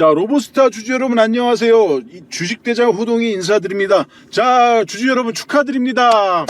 자, 로보스타 주주 여러분 안녕하세요. 이 주식대장 호동이 인사드립니다. 자, 주주 여러분 축하드립니다.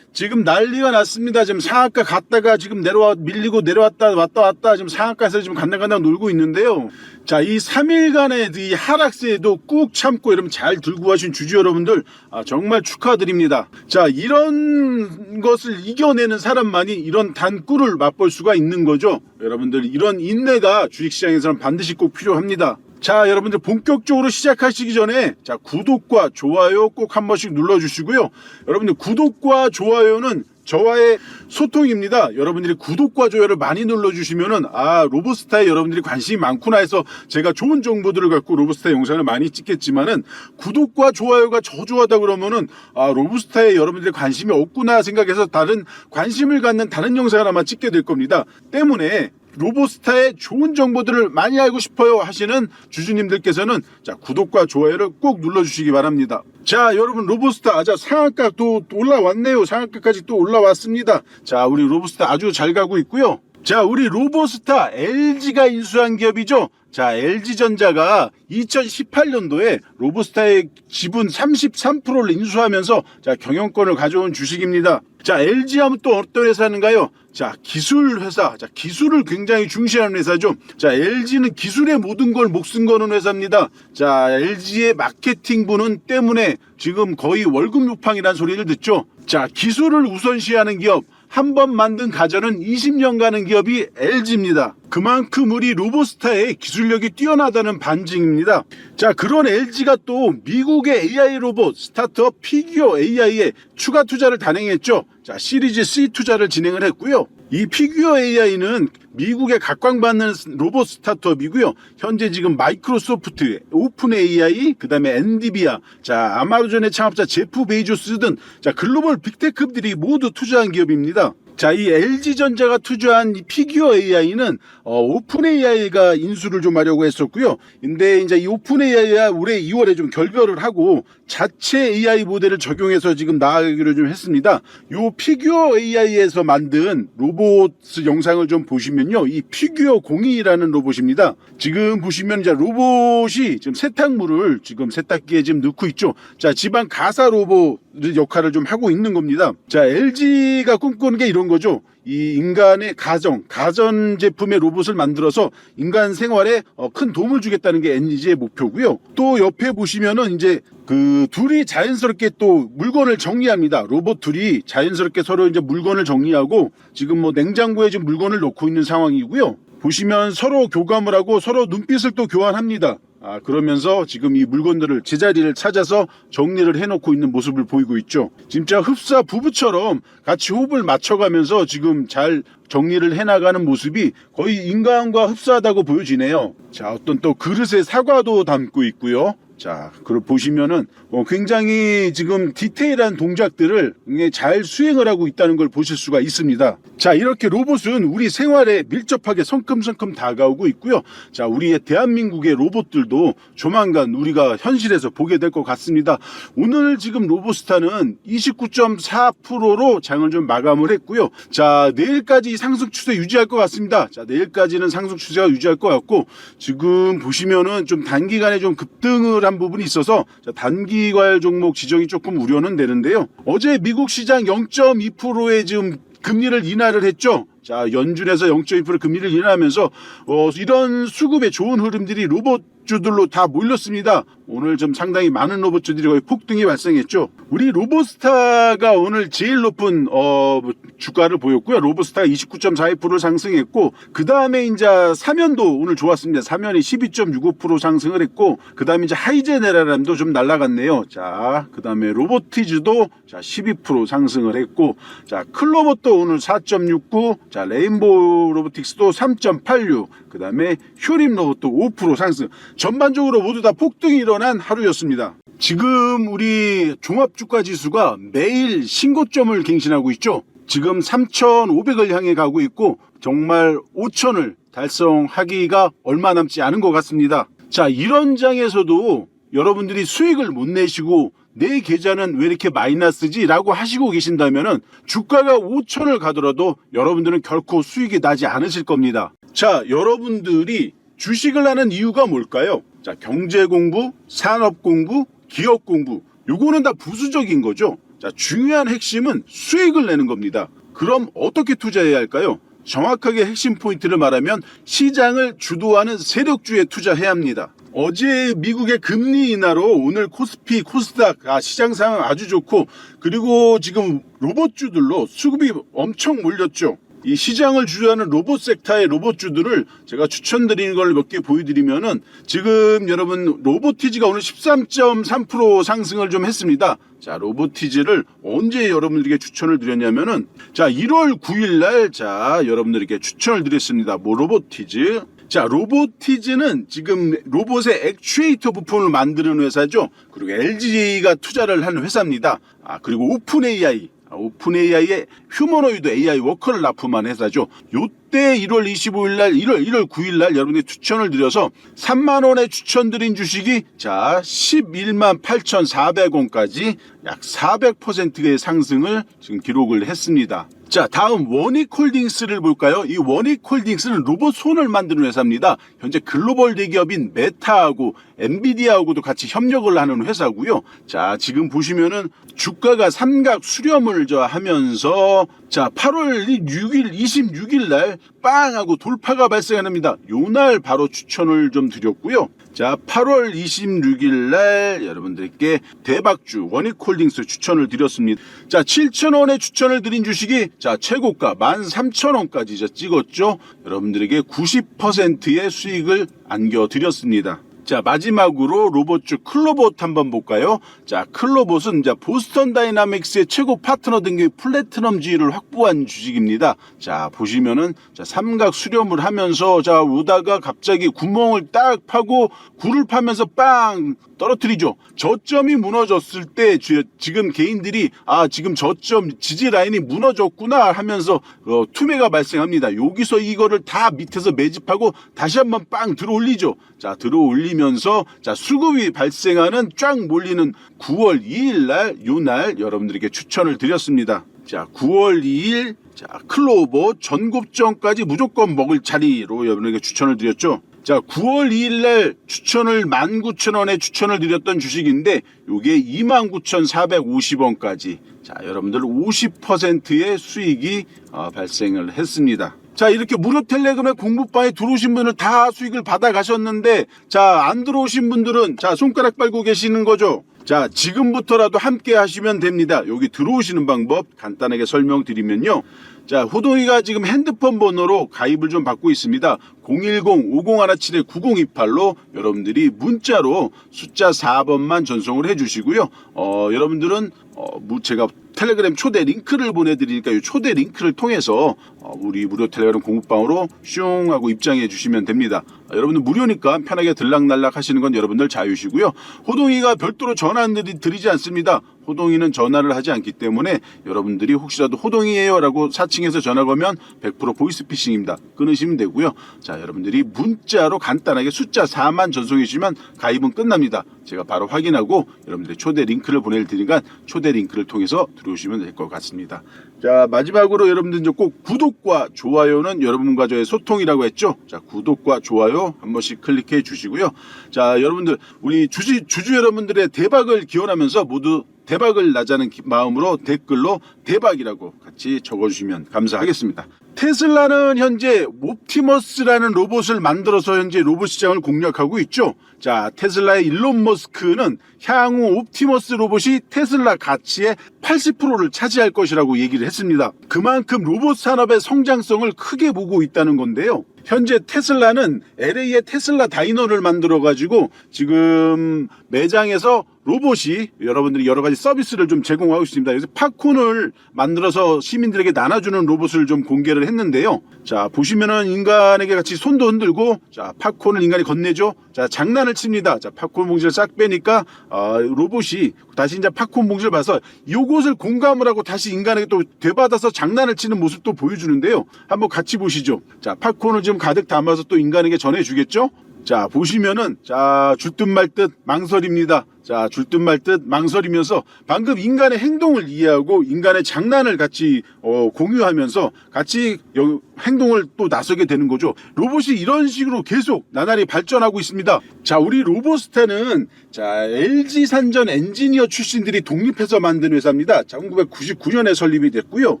지금 난리가 났습니다. 지금 상한가 갔다가 지금 내려와 밀리고 내려왔다 왔다 왔다 지금 상한가에서 지금 간당간당 놀고 있는데요. 자, 이 3일간의 이 하락세에도 꾹 참고 이러면 잘 들고 가신 주주 여러분들 아, 정말 축하드립니다. 자, 이런 것을 이겨내는 사람만이 이런 단꿀을 맛볼 수가 있는 거죠. 여러분들 이런 인내가 주식시장에서는 반드시 꼭 필요합니다. 자, 여러분들 본격적으로 시작하시기 전에 자, 구독과 좋아요 꼭 한 번씩 눌러 주시고요. 여러분들 구독과 좋아요는 저와의 소통입니다. 여러분들이 구독과 좋아요를 많이 눌러 주시면은 아, 로보스타에 여러분들이 관심이 많구나 해서 제가 좋은 정보들을 갖고 로보스타 영상을 많이 찍겠지만은 구독과 좋아요가 저조하다 그러면은 아, 로보스타에 여러분들이 관심이 없구나 생각해서 다른 관심을 갖는 다른 영상을 아마 찍게 될 겁니다. 때문에 로보스타의 좋은 정보들을 많이 알고 싶어요 하시는 주주님들께서는 자 구독과 좋아요를 꼭 눌러주시기 바랍니다. 자 여러분 로보스타 자 상한가 또 올라왔네요. 상한가까지 또 올라왔습니다. 자 우리 로보스타 아주 잘 가고 있고요. 자 우리 로보스타 LG가 인수한 기업이죠. 자 LG전자가 2018년도에 로보스타의 지분 33%를 인수하면서 자 경영권을 가져온 주식입니다. 자 LG 하면 또 어떤 회사인가요? 자 기술 회사, 자 기술을 굉장히 중시하는 회사죠. 자 LG는 기술의 모든 걸 목숨 거는 회사입니다. 자 LG의 마케팅부는 때문에 지금 거의 월급 루팡이라는 소리를 듣죠. 자 기술을 우선시하는 기업. 한 번 만든 가전은 20년 가는 기업이 LG입니다. 그만큼 우리 로보스타의 기술력이 뛰어나다는 반증입니다. 자, 그런 LG가 또 미국의 AI 로봇 스타트업 피규어 AI에 추가 투자를 단행했죠. 자, 시리즈 C 투자를 진행을 했고요. 이 피규어 AI는 미국의 각광받는 로봇 스타트업이고요. 현재 지금 마이크로소프트, 오픈 AI, 그 다음에 엔디비아, 자 아마존의 창업자 제프 베이조스 등 자 글로벌 빅테크들이 모두 투자한 기업입니다. 자, 이 LG전자가 투자한 이 피규어 AI는 어, 오픈 AI가 인수를 좀 하려고 했었고요. 근데 이제 이 오픈 AI가 올해 2월에 좀 결별을 하고 자체 AI 모델을 적용해서 지금 나가기로 좀 했습니다. 요 피규어 AI에서 만든 로봇 영상을 좀 보시면요. 이 피규어 공이라는 로봇입니다. 지금 보시면 이제 로봇이 지금 세탁물을 지금 세탁기에 지금 넣고 있죠. 자, 집안 가사 로봇 역할을 좀 하고 있는 겁니다. 자, LG가 꿈꾸는 게 이런 거죠. 이 인간의 가정, 가전 제품의 로봇을 만들어서 인간 생활에 어, 큰 도움을 주겠다는 게 LG의 목표고요. 또 옆에 보시면은 이제 그 둘이 자연스럽게 또 물건을 정리합니다. 로봇 둘이 자연스럽게 서로 이제 물건을 정리하고 지금 뭐 냉장고에 지금 물건을 놓고 있는 상황이고요. 보시면 서로 교감을 하고 서로 눈빛을 또 교환합니다. 아, 그러면서 지금 이 물건들을 제자리를 찾아서 정리를 해놓고 있는 모습을 보이고 있죠. 진짜 흡사 부부처럼 같이 호흡을 맞춰가면서 지금 잘 정리를 해나가는 모습이 거의 인간과 흡사하다고 보여지네요. 자, 어떤 또 그릇에 사과도 담고 있고요. 자, 그걸 보시면은 어, 굉장히 지금 디테일한 동작들을 잘 수행을 하고 있다는 걸 보실 수가 있습니다. 자, 이렇게 로봇은 우리 생활에 밀접하게 성큼성큼 다가오고 있고요. 자, 우리의 대한민국의 로봇들도 조만간 우리가 현실에서 보게 될 것 같습니다. 오늘 지금 로보스타는 29.4%로 장을 좀 마감을 했고요. 자, 내일까지 이 상승 추세 유지할 것 같습니다. 자, 내일까지는 상승 추세가 유지할 것 같고 지금 보시면은 좀 단기간에 좀 급등을 한 부분이 있어서 자, 단기과열 종목 지정이 조금 우려는 되는데요. 어제 미국 시장 0.2%의 지금 금리를 인하를 했죠. 자, 연준에서 0.2% 금리를 인하하면서 어, 이런 수급의 좋은 흐름들이 로봇주들로 다 몰렸습니다. 오늘 좀 상당히 많은 로봇주들이 거의 폭등이 발생했죠. 우리 로보스타가 오늘 제일 높은 어, 주가를 보였고요. 로보스타가 29.42% 상승했고 그 다음에 이제 사면도 오늘 좋았습니다. 사면이 12.65% 상승을 했고 그 다음에 이제 하이제네라람도 좀 날라갔네요. 자, 그 다음에 로보티즈도 자 12% 상승을 했고 자 클로버도 오늘 4.69 자, 레인보우 로보틱스도 3.86, 그 다음에 휴림 로봇도 5% 상승. 전반적으로 모두 다 폭등이 일어 난 하루였습니다. 지금 우리 종합주가 지수가 매일 신고점을 갱신하고 있죠. 지금 3,500을 향해 가고 있고, 정말 5,000을 달성하기가 얼마 남지 않은 것 같습니다. 자, 이런 장에서도 여러분들이 수익을 못 내시고 내 계좌는 왜 이렇게 마이너스지? 라고 하시고 계신다면은 주가가 5천을 가더라도 여러분들은 결코 수익이 나지 않으실 겁니다. 자, 여러분들이 주식을 하는 이유가 뭘까요? 자, 경제 공부, 산업 공부, 기업 공부. 요거는 다 부수적인 거죠. 자, 중요한 핵심은 수익을 내는 겁니다. 그럼 어떻게 투자해야 할까요? 정확하게 핵심 포인트를 말하면 시장을 주도하는 세력주에 투자해야 합니다. 어제 미국의 금리 인하로 오늘 코스피, 코스닥 아, 시장 상황 아주 좋고 그리고 지금 로봇주들로 수급이 엄청 몰렸죠. 이 시장을 주도하는 로봇 섹터의 로봇주들을 제가 추천드리는 걸 몇 개 보여드리면은 지금 여러분 로보티지가 오늘 13.3% 상승을 좀 했습니다. 자, 로보티지를 언제 여러분들에게 추천을 드렸냐면은 자, 1월 9일 날 자, 여러분들에게 추천을 드렸습니다. 뭐 로보티즈 자, 로보티즈는 지금 로봇의 액추에이터 부품을 만드는 회사죠. 그리고 LG가 투자를 한 회사입니다. 아, 그리고 오픈 AI. 아, 오픈 AI의 휴머노이드 AI 워커를 납품한 회사죠. 요때 1월 25일 날, 1월 1월 9일 날 여러분들이 추천을 드려서 3만 원에 추천드린 주식이 자 11만 8,400원까지 약 400%의 상승을 지금 기록을 했습니다. 자, 다음 원익홀딩스를 볼까요? 이 원익홀딩스는 로봇 손을 만드는 회사입니다. 현재 글로벌 대기업인 메타하고 엔비디아하고도 같이 협력을 하는 회사고요. 자, 지금 보시면은 주가가 삼각 수렴을 저 하면서 자, 8월 6일 26일 날 빵하고 돌파가 발생합니다. 요 날 바로 추천을 좀 드렸고요. 자, 8월 26일 날 여러분들께 대박주 원익홀딩스 추천을 드렸습니다. 자, 7,000원에 추천을 드린 주식이 자, 최고가 13,000원까지 저 찍었죠. 여러분들에게 90%의 수익을 안겨 드렸습니다. 자, 마지막으로 로봇주 클로봇 한번 볼까요? 자, 클로봇은 자, 보스턴 다이나믹스의 최고 파트너 등級플래티넘 지위를 확보한 주식입니다. 자, 보시면은 자, 삼각 수렴을 하면서 자, 오다가 갑자기 구멍을 딱 파고 굴을 파면서 빵 떨어뜨리죠. 저점이 무너졌을 때 주- 지금 개인들이 아, 지금 저점 지지 라인이 무너졌구나 하면서 어, 투매가 발생합니다. 여기서 이거를 다 밑에서 매집하고 다시 한번 빵 들어 올리죠. 자, 들어 올리 면서 자, 수급이 발생하는 쫙 몰리는 9월 2일 날, 요 날 여러분들에게 추천을 드렸습니다. 자, 9월 2일 자, 클로버 전곱점까지 무조건 먹을 자리로 여러분에게 추천을 드렸죠. 자, 9월 2일 날 추천을 19,000원에 추천을 드렸던 주식인데 요게 29,450원까지 자, 여러분들 50%의 수익이 어, 발생을 했습니다. 자, 이렇게 무료 텔레그램 공부방에 들어오신 분을 다 수익을 받아 가셨는데 자, 안 들어오신 분들은 자, 손가락 빨고 계시는 거죠. 자, 지금부터라도 함께 하시면 됩니다. 여기 들어오시는 방법 간단하게 설명드리면요. 자, 호동이가 지금 핸드폰 번호로 가입을 좀 받고 있습니다. 010-5017-9028로 여러분들이 문자로 숫자 4번만 전송을 해주시고요. 어, 여러분들은 어, 무- 제가 텔레그램 초대 링크를 보내드리니까 이 초대 링크를 통해서 어, 우리 무료 텔레그램 공부방으로 슝 하고 입장해 주시면 됩니다. 어, 여러분들 무료니까 편하게 들락날락 하시는 건 여러분들 자유시고요. 호동이가 별도로 드리- 드리지 않습니다. 호동이는 전화를 하지 않기 때문에 여러분들이 혹시라도 호동이에요 라고 사칭해서 전화 걸면 100% 보이스피싱입니다. 끊으시면 되고요. 자, 여러분들이 문자로 간단하게 숫자 4만 전송해 주시면 가입은 끝납니다. 제가 바로 확인하고 여러분들의 초대 링크를 보내드리니까 초대 링크를 통해서 들어오시면 될 것 같습니다. 자, 마지막으로 여러분들 이제 꼭 구독과 좋아요는 여러분과 저의 소통이라고 했죠. 자, 구독과 좋아요 한 번씩 클릭해 주시고요. 자, 여러분들 우리 주주 주주 여러분들의 대박을 기원하면서 모두 대박을 나자는 기- 마음으로 댓글로 대박이라고 같이 적어주시면 감사하겠습니다. 테슬라는 현재 옵티머스라는 로봇을 만들어서 현재 로봇 시장을 공략하고 있죠. 자, 테슬라의 일론 머스크는 향후 옵티머스 로봇이 테슬라 가치의 80%를 차지할 것이라고 얘기를 했습니다. 그만큼 로봇 산업의 성장성을 크게 보고 있다는 건데요. 현재 테슬라는 LA에 테슬라 다이너를 만들어 가지고 지금 매장에서 로봇이 여러분들이 여러 가지 서비스를 좀 제공하고 있습니다. 그래서 팝콘을 만들어서 시민들에게 나눠주는 로봇을 좀 공개를 했는데요. 자, 보시면은 인간에게 같이 손도 흔들고, 자, 팝콘을 인간이 건네죠. 자, 장난을 칩니다. 자, 팝콘 봉지를 싹 빼니까, 아, 로봇이 다시 이제 팝콘 봉지를 봐서 요것을 공감을 하고 다시 인간에게 또 되받아서 장난을 치는 모습도 보여주는데요. 한번 같이 보시죠. 자, 팝콘을 지금 가득 담아서 또 인간에게 전해주겠죠? 자, 보시면은, 자, 줄듯 말듯 망설입니다. 자, 줄듯 말듯 망설이면서 방금 인간의 행동을 이해하고 인간의 장난을 같이 어, 공유하면서 같이 여- 행동을 또 나서게 되는 거죠. 로봇이 이런 식으로 계속 나날이 발전하고 있습니다. 자, 우리 로봇스타는 자, LG 산전 엔지니어 출신들이 독립해서 만든 회사입니다. 자, 1999년에 설립이 됐고요.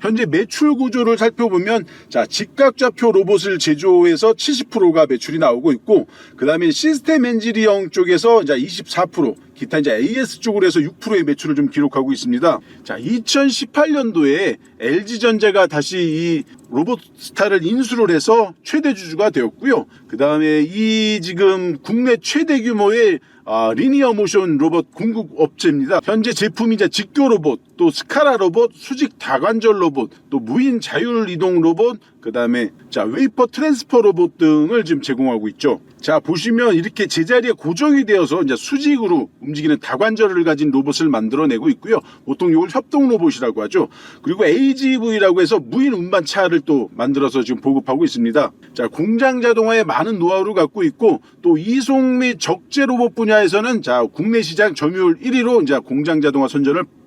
현재 매출 구조를 살펴보면 자, 직각좌표 로봇을 제조해서 70%가 매출이 나오고 있고 그다음에 시스템 엔지니어링 쪽에서 이제 24% 기타 이제 AS 쪽으로 해서 6%의 매출을 좀 기록하고 있습니다. 자, 2018년도에 LG전자가 다시 이 로봇스타를 인수를 해서 최대 주주가 되었고요. 그 다음에 이 지금 국내 최대 규모의 아, 리니어 모션 로봇 공급 업체입니다. 현재 제품이 이제 직교 로봇, 또 스카라 로봇, 수직 다관절 로봇, 또 무인 자율 이동 로봇, 그 다음에 자 웨이퍼 트랜스퍼 로봇 등을 지금 제공하고 있죠. 자 보시면 이렇게 제자리에 고정이 되어서 이제 수직으로 움직이는 다관절을 가진 로봇을 만들어내고 있고요. 보통 이걸 협동 로봇이라고 하죠. 그리고 AGV라고 해서 무인 운반차를 또 만들어서 지금 보급하고 있습니다. 자 공장 자동화에 많은 노하우를 갖고 있고 또 이송 및 적재 로봇 분야에서는 자 국내 시장 점유율 1위로 이제 공장 자동화 선전을 발-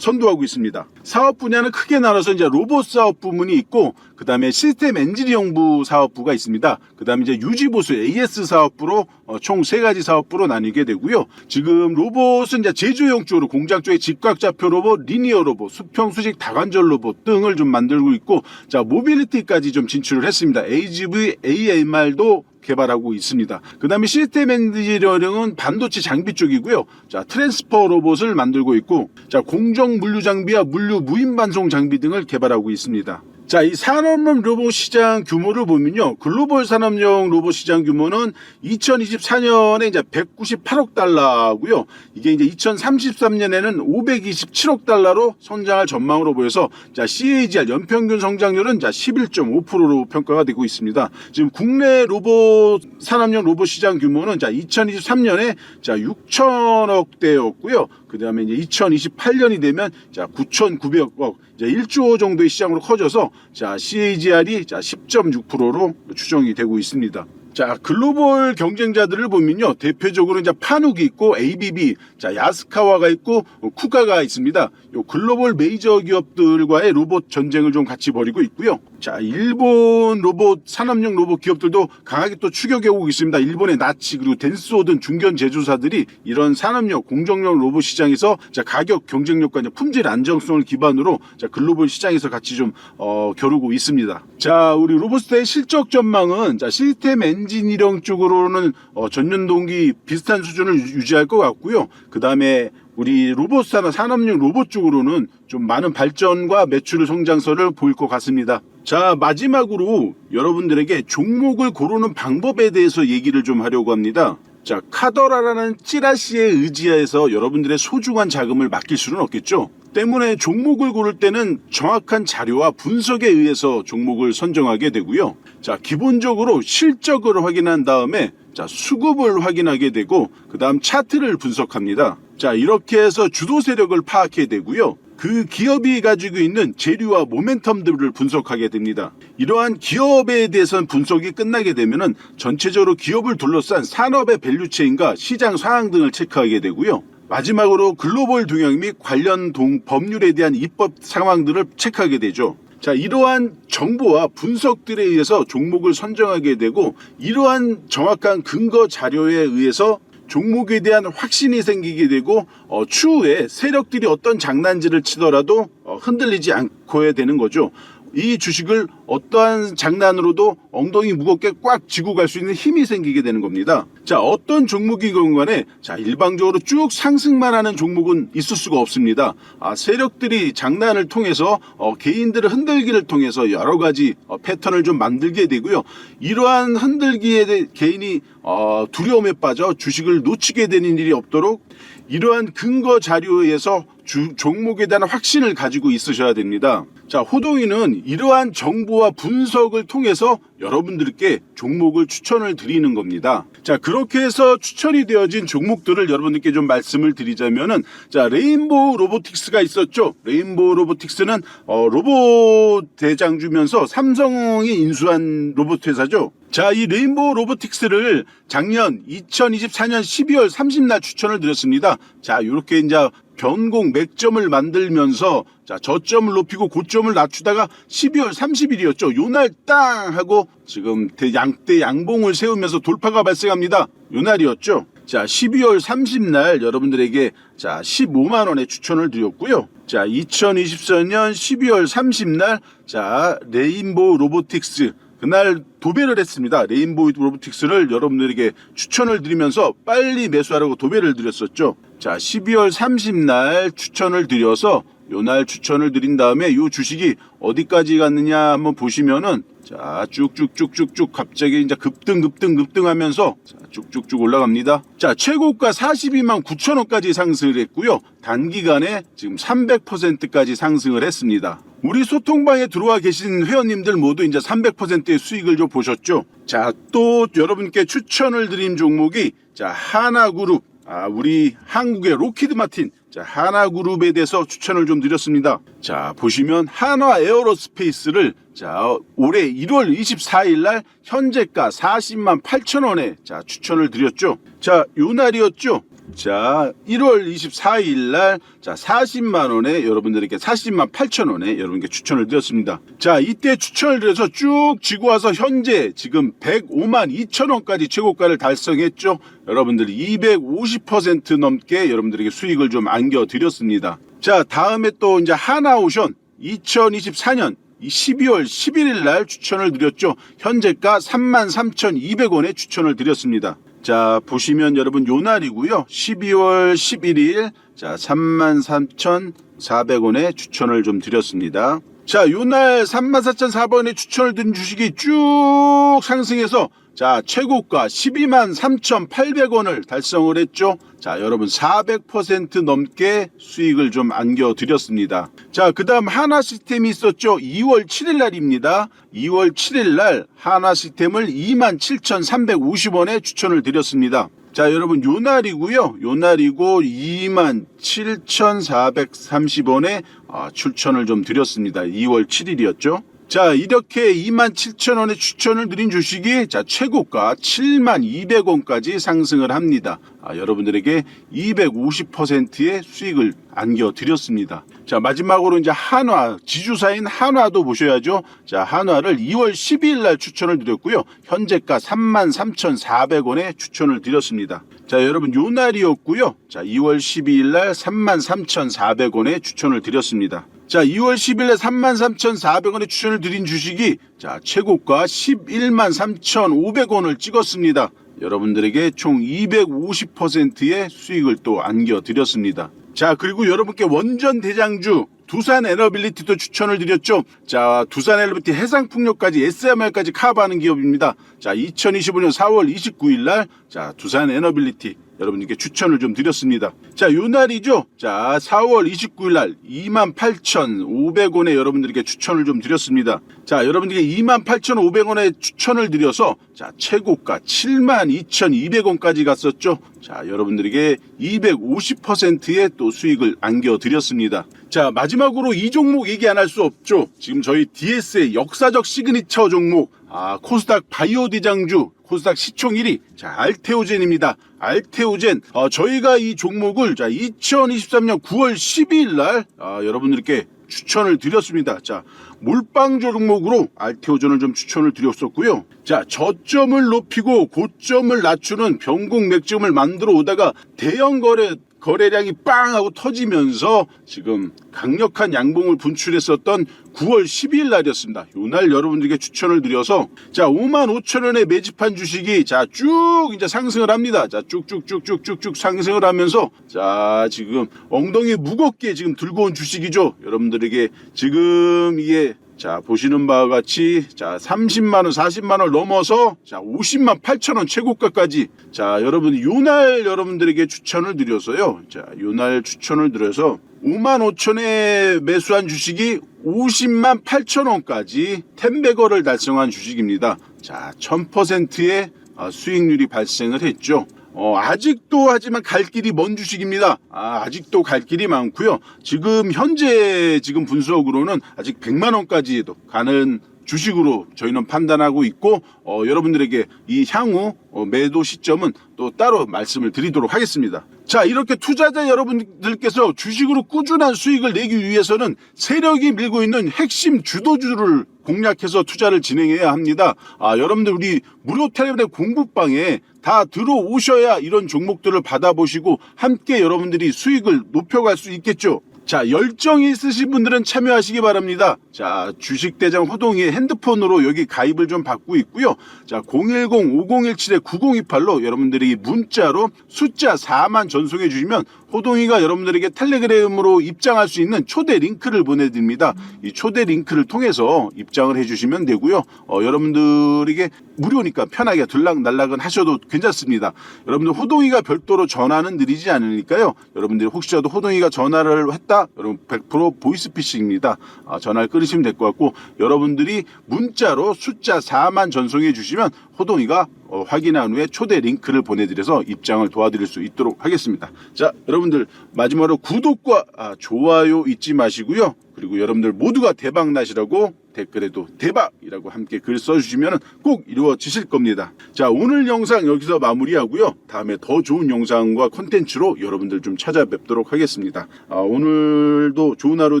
선도하고 있습니다. 사업 분야는 크게 나눠서 이제 로봇 사업 부문이 있고 그 다음에 시스템 엔지니어부 사업부가 있습니다. 그 다음에 이제 유지보수 AS 사업부로 어, 총세 가지 사업부로 나뉘게 되고요. 지금 로봇은 이제 제조용 쪽으로 공장 쪽에 직각좌표 로봇, 리니어 로봇, 수평 수직 다관절 로봇 등을 좀 만들고 있고 자 모빌리티까지 좀 진출을 했습니다. AGV, AMR도 개발하고 있습니다. 그 다음에 시스템 엔지니어링은 반도체 장비 쪽이고요. 자, 트랜스퍼 로봇을 만들고 있고, 자, 공정 물류 장비와 물류 무인 반송 장비 등을 개발하고 있습니다. 자, 이 산업용 로봇 시장 규모를 보면요. 글로벌 산업용 로봇 시장 규모는 2024년에 이제 198억 달러고요. 이게 이제 2033년에는 527억 달러로 성장할 전망으로 보여서 자, CAGR 연평균 성장률은 자, 11.5%로 평가가 되고 있습니다. 지금 국내 로봇 산업용 로봇 시장 규모는 자, 2023년에 자, 6천억 대였고요. 그다음에 이제 2028년이 되면 자, 9,900억 이제 1조 정도의 시장으로 커져서 자, CAGR이 자, 10.6%로 추정이 되고 있습니다. 자, 글로벌 경쟁자들을 보면요. 대표적으로 이제 파누기 있고 ABB, 자, 야스카와가 있고 어, 쿠가가 있습니다. 요 글로벌 메이저 기업들과의 로봇 전쟁을 좀 같이 벌이고 있고요. 자, 일본 로봇 산업용 로봇 기업들도 강하게 또 추격해 오고 있습니다. 일본의 나치 그리고 덴소 등 중견 제조사들이 이런 산업용 공정용 로봇 시장에서 자, 가격 경쟁력과 품질 안정성을 기반으로 자, 글로벌 시장에서 같이 좀 어, 겨루고 있습니다. 자, 우리 로봇스타의 실적 전망은 자, 시스템 엔지니어링 쪽으로는 어, 전년 동기 비슷한 수준을 유- 유지할 것 같고요. 그 다음에 우리 로봇사나 산업용 로봇 쪽으로는 좀 많은 발전과 매출 성장세를 보일 것 같습니다. 자, 마지막으로 여러분들에게 종목을 고르는 방법에 대해서 얘기를 좀 하려고 합니다. 자, 카더라라는 찌라시에 의지해서 여러분들의 소중한 자금을 맡길 수는 없겠죠. 때문에 종목을 고를 때는 정확한 자료와 분석에 의해서 종목을 선정하게 되고요. 자, 기본적으로 실적을 확인한 다음에 자, 수급을 확인하게 되고 그다음 차트를 분석합니다. 자, 이렇게 해서 주도 세력을 파악해야 되고요. 그 기업이 가지고 있는 재료와 모멘텀들을 분석하게 됩니다. 이러한 기업에 대해서는 분석이 끝나게 되면은 전체적으로 기업을 둘러싼 산업의 밸류체인과 시장 상황 등을 체크하게 되고요. 마지막으로 글로벌 동향 및 관련 동 법률에 대한 입법 상황들을 체크하게 되죠. 자, 이러한 정보와 분석들에 의해서 종목을 선정하게 되고 이러한 정확한 근거 자료에 의해서 종목에 대한 확신이 생기게 되고 어, 추후에 세력들이 어떤 장난질을 치더라도 어, 흔들리지 않고 해야 되는 거죠. 이 주식을 어떠한 장난으로도 엉덩이 무겁게 꽉 쥐고 갈 수 있는 힘이 생기게 되는 겁니다. 자, 어떤 종목이건 간에 자, 일방적으로 쭉 상승만 하는 종목은 있을 수가 없습니다. 아, 세력들이 장난을 통해서 어, 개인들을 흔들기를 통해서 여러 가지 어, 패턴을 좀 만들게 되고요. 이러한 흔들기에 대해 개인이 어, 두려움에 빠져 주식을 놓치게 되는 일이 없도록 이러한 근거 자료에 의해서 주- 종목에 대한 확신을 가지고 있으셔야 됩니다. 자, 호동이는 이러한 정보와 분석을 통해서 여러분들께 종목을 추천을 드리는 겁니다. 자, 그렇게 해서 추천이 되어진 종목들을 여러분들께 좀 말씀을 드리자면은 자, 레인보우 로보틱스가 있었죠. 레인보우 로보틱스는 어, 로봇 대장주면서 삼성이 인수한 로봇 회사죠. 자, 이 레인보우 로보틱스를 작년 2024년 12월 30날 추천을 드렸습니다. 자, 이렇게 이제 변공 맥점을 만들면서 자, 저점을 높이고 고점을 낮추다가 12월 30일이었죠. 요날 땅 하고 지금 대 양대 양봉을 세우면서 돌파가 발생합니다. 요날이었죠. 자, 12월 30날 여러분들에게 자, 15만 원의 추천을 드렸고요. 자, 2024년 12월 30날 자, 레인보우 로보틱스 그날 도배를 했습니다. 레인보우 로보틱스를 여러분들에게 추천을 드리면서 빨리 매수하라고 도배를 드렸었죠. 자, 12월 30날 추천을 드려서 요날 추천을 드린 다음에 요 주식이 어디까지 갔느냐 한번 보시면은 자, 쭉쭉쭉쭉쭉 갑자기 이제 급등 급등 급등하면서 자, 쭉쭉쭉 올라갑니다. 자, 최고가 42만 9천 원까지 상승을 했고요. 단기간에 지금 300%까지 상승을 했습니다. 우리 소통방에 들어와 계신 회원님들 모두 이제 300%의 수익을 좀 보셨죠? 자, 또 여러분께 추천을 드린 종목이 자, 하나그룹 아, 우리 한국의 로키드 마틴 자, 하나그룹에 대해서 추천을 좀 드렸습니다. 자, 보시면 한화 에어로스페이스를 자, 올해 1월 24일 날 현재가 40만 8천 원에 자, 추천을 드렸죠. 자, 요 날이었죠. 자, 1월 24일 날, 자, 40만 원에 여러분들에게 40만 8천 원에 여러분께 추천을 드렸습니다. 자, 이때 추천을 드려서 쭉 지고 와서 현재 지금 105만 2천 원까지 최고가를 달성했죠. 여러분들이 250% 넘게 여러분들에게 수익을 좀 안겨드렸습니다. 자, 다음에 또 이제 하나오션 2024년 이 12월 11일 날 추천을 드렸죠. 현재가 33,200원에 추천을 드렸습니다. 자, 보시면 여러분 요 날이고요. 12월 11일 자, 33,400원에 추천을 좀 드렸습니다. 자, 요날 34,400원에 추천을 드린 주식이 쭉 상승해서 자, 최고가 12만 3,800원을 달성을 했죠. 자, 여러분 400% 넘게 수익을 좀 안겨 드렸습니다. 자, 그 다음 하나 시스템이 있었죠. 2월 7일 날입니다. 2월 7일 날 하나 시스템을 2만 7,350원에 추천을 드렸습니다. 자, 여러분 요 날이고요. 요 날이고 2만 7,430원에 아, 추천을 좀 드렸습니다. 2월 7일이었죠. 자, 이렇게 27,000원에 추천을 드린 주식이 자, 최고가 72,200원까지 상승을 합니다. 아, 여러분들에게 250%의 수익을 안겨 드렸습니다. 자, 마지막으로 이제 한화, 지주사인 한화도 보셔야죠. 자, 한화를 2월 12일 날 추천을 드렸고요. 현재가 33,400원에 추천을 드렸습니다. 자, 여러분 요 날이었고요. 자, 2월 12일 날 33,400원에 추천을 드렸습니다. 자, 2월 10일에 33,400원에 추천을 드린 주식이 자, 최고가 11만 3,500원을 찍었습니다. 여러분들에게 총 250%의 수익을 또 안겨 드렸습니다. 자, 그리고 여러분께 원전 대장주 두산 에너빌리티도 추천을 드렸죠. 자, 두산 에너빌리티 해상풍력까지 SMR까지 커버하는 기업입니다. 자, 2025년 4월 29일 날 자, 두산 에너빌리티 여러분께 추천을 좀 드렸습니다. 자, 요 날이죠. 자, 4월 29일 날 28,500원에 여러분들께 추천을 좀 드렸습니다. 자, 여러분들께 28,500원에 추천을 드려서 자, 최고가 72,200원까지 갔었죠. 자, 여러분들에게 250%의 또 수익을 안겨 드렸습니다. 자, 마지막으로 이 종목 얘기 안 할 수 없죠. 지금 저희 DS의 역사적 시그니처 종목 아, 코스닥 바이오 대장주 코스닥 시총 1위 자 알테오젠입니다. 알테오젠 어, 저희가 이 종목을 자 2023년 9월 12일 날 아, 여러분들께 추천을 드렸습니다. 자 몰빵 종목으로 알테오젠을 좀 추천을 드렸었고요. 자 저점을 높이고 고점을 낮추는 변곡 맥점을 만들어 오다가 대형 거래 거래량이 빵 하고 터지면서 지금 강력한 양봉을 분출했었던 9월 12일 날이었습니다. 요날 여러분들에게 추천을 드려서 자 5만 5천 원에 매집한 주식이 자 쭉 이제 상승을 합니다. 자 쭉쭉쭉쭉쭉쭉 상승을 하면서 자 지금 엉덩이 무겁게 지금 들고 온 주식이죠. 여러분들에게 지금 이게 자 보시는 바와 같이 자 30만 원, 40만 원 넘어서 자 50만 8천 원 최고가까지 자 여러분 요날 여러분들에게 추천을 드려서요. 자 요날 추천을 드려서 5만 5천에 매수한 주식이 50만 8천 원까지 텐베거를 달성한 주식입니다. 자, 1000%의 아, 수익률이 발생을 했죠. 어, 아직도 하지만 갈 길이 먼 주식입니다. 아, 아직도 갈 길이 많고요. 지금 현재 지금 분석으로는 아직 100만 원까지도 가는 주식으로 저희는 판단하고 있고 어, 여러분들에게 이 향후 어, 매도 시점은 또 따로 말씀을 드리도록 하겠습니다. 자 이렇게 투자자 여러분들께서 주식으로 꾸준한 수익을 내기 위해서는 세력이 밀고 있는 핵심 주도주를 공략해서 투자를 진행해야 합니다. 아 여러분들 우리 무료 텔레비전 공부방에 다 들어오셔야 이런 종목들을 받아보시고 함께 여러분들이 수익을 높여갈 수 있겠죠. 자, 열정이 있으신 분들은 참여하시기 바랍니다. 자, 주식대장 호동이의 핸드폰으로 여기 가입을 좀 받고 있고요. 자, 010-5017-9028로 여러분들이 문자로 숫자 4만 전송해 주시면 호동이가 여러분들에게 텔레그램으로 입장할 수 있는 초대 링크를 보내드립니다. 이 초대 링크를 통해서 입장을 해주시면 되고요. 어, 여러분들에게 무료니까 편하게 들락날락은 하셔도 괜찮습니다. 여러분들 호동이가 별도로 전화는 드리지 않으니까요. 여러분들이 혹시라도 호동이가 전화를 했다? 여러분 100% 보이스피싱입니다. 아, 전화를 끊으시면 될 것 같고 여러분들이 문자로 숫자 4만 전송해 주시면 호동이가 어, 확인한 후에 초대 링크를 보내드려서 입장을 도와드릴 수 있도록 하겠습니다. 자, 여러분들 마지막으로 구독과 아, 좋아요 잊지 마시고요. 그리고 여러분들 모두가 대박 나시라고 댓글에도 대박이라고 함께 글 써주시면 꼭 이루어지실 겁니다. 자, 오늘 영상 여기서 마무리하고요. 다음에 더 좋은 영상과 콘텐츠로 여러분들 좀 찾아뵙도록 하겠습니다. 아, 오늘도 좋은 하루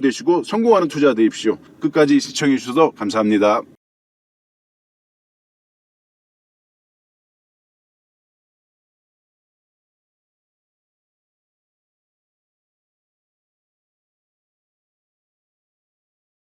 되시고 성공하는 투자 되십시오. 끝까지 시청해 주셔서 감사합니다.